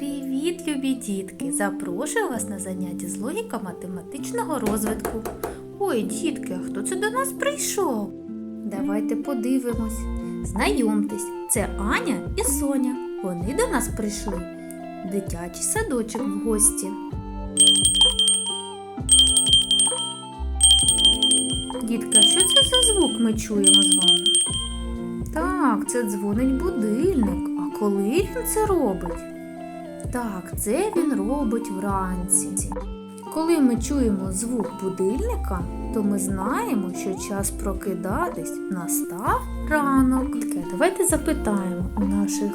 Привіт, любі дітки! Запрошую вас на заняття з логіко-математичного розвитку. Ой, дітки, а хто це до нас прийшов? Давайте подивимось. Знайомтесь, це Аня і Соня. Вони до нас прийшли. Дитячий садочок в гості. Дітка, що це за звук ми чуємо з вами? Так, це дзвонить будильник. А коли він це робить? Так, це він робить вранці. Коли ми чуємо звук будильника, то ми знаємо, що час прокидатись настав ранок. Давайте запитаємо у наших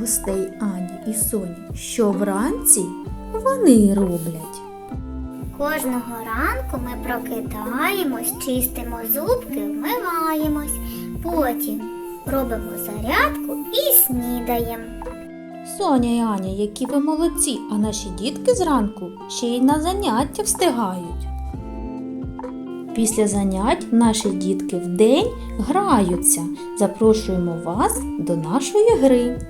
гостей Ані і Соні, що вранці вони роблять. Кожного ранку ми прокидаємось, чистимо зубки, вмиваємось, потім робимо зарядку і снідаємо. Соня і Аня, які ви молодці, а наші дітки зранку ще й на заняття встигають. Після занять наші дітки вдень граються. Запрошуємо вас до нашої гри.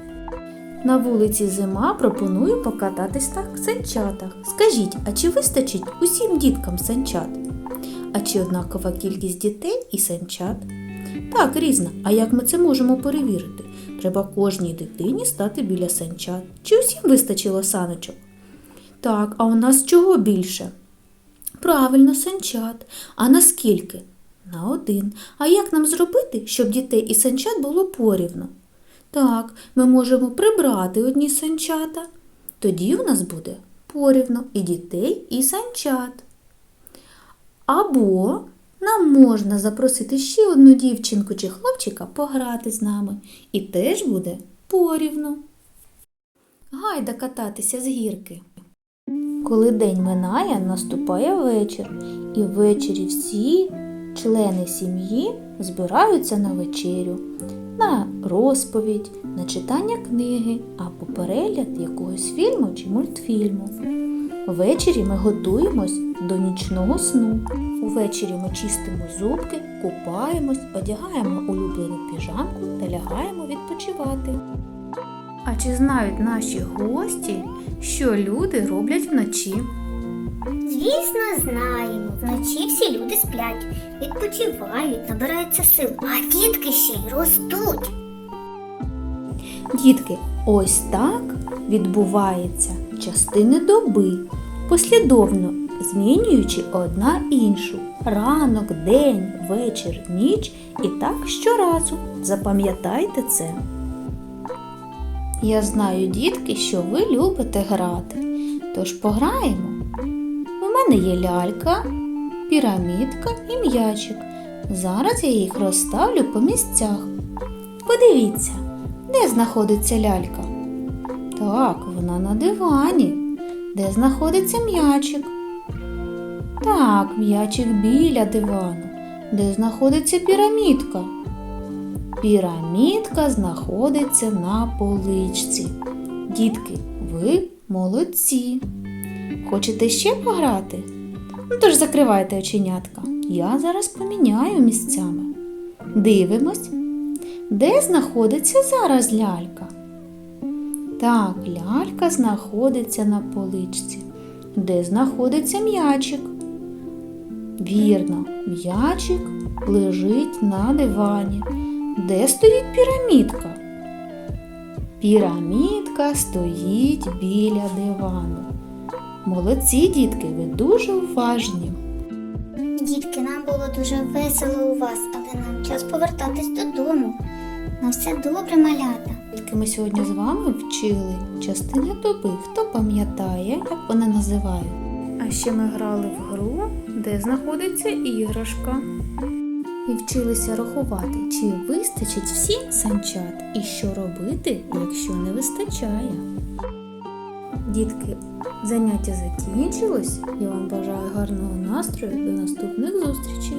На вулиці зима пропоную покататись на санчатах. Скажіть, а чи вистачить усім діткам санчат? А чи однакова кількість дітей і санчат? Так, різна. А як ми це можемо перевірити? Треба кожній дитині стати біля санчат. Чи усім вистачило саночок? Так, а у нас чого більше? Правильно, санчат. А наскільки? На один. А як нам зробити, щоб дітей і санчат було порівну? Так, ми можемо прибрати одні санчата. Тоді у нас буде порівну і дітей, і санчат. Або нам можна запросити ще одну дівчинку чи хлопчика пограти з нами. І теж буде порівну. Гайда кататися з гірки. Коли день минає, наступає вечір, і ввечері всі члени сім'ї збираються на вечерю, на розповідь, на читання книги або перегляд якогось фільму чи мультфільму. Ввечері ми готуємось до нічного сну. Увечері ми чистимо зубки, купаємось, одягаємо улюблену піжамку та лягаємо відпочивати. А чи знають наші гості, що люди роблять вночі? Звісно, знаємо. Вночі всі люди сплять, відпочивають, набираються сил, а дітки ще й ростуть. Дітки, ось так відбувається частини доби, послідовно змінюючи одна іншу. Ранок, день, вечір, ніч і так щоразу. Запам'ятайте це. Я знаю, дітки, що ви любите грати. Тож пограємо. У мене є лялька, пірамідка і м'ячик. Зараз я їх розставлю по місцях. Подивіться, де знаходиться лялька? Так, вона на дивані. Де знаходиться м'ячик? Так, м'ячик біля дивану. Де знаходиться пірамідка? Пірамідка знаходиться на поличці. Дітки, ви молодці. Хочете ще пограти? Ну тож закривайте оченятка. Я зараз поміняю місцями. Дивимось, де знаходиться зараз лялька? Так, лялька знаходиться на поличці. Де знаходиться м'ячик? Вірно, м'ячик лежить на дивані. Де стоїть пірамідка? Пірамідка стоїть біля дивану. Молодці, дітки, ви дуже уважні. Дітки, нам було дуже весело у вас, але нам час повертатись додому. На все добре, малята. Тільки ми сьогодні з вами вчили частини доби. Хто пам'ятає, як вони називають? А ще ми грали в гру, де знаходиться іграшка. І вчилися рахувати, чи вистачить всім санчат, і що робити, якщо не вистачає. Дітки, заняття закінчилось. Я вам бажаю гарного настрою. До наступних зустрічей!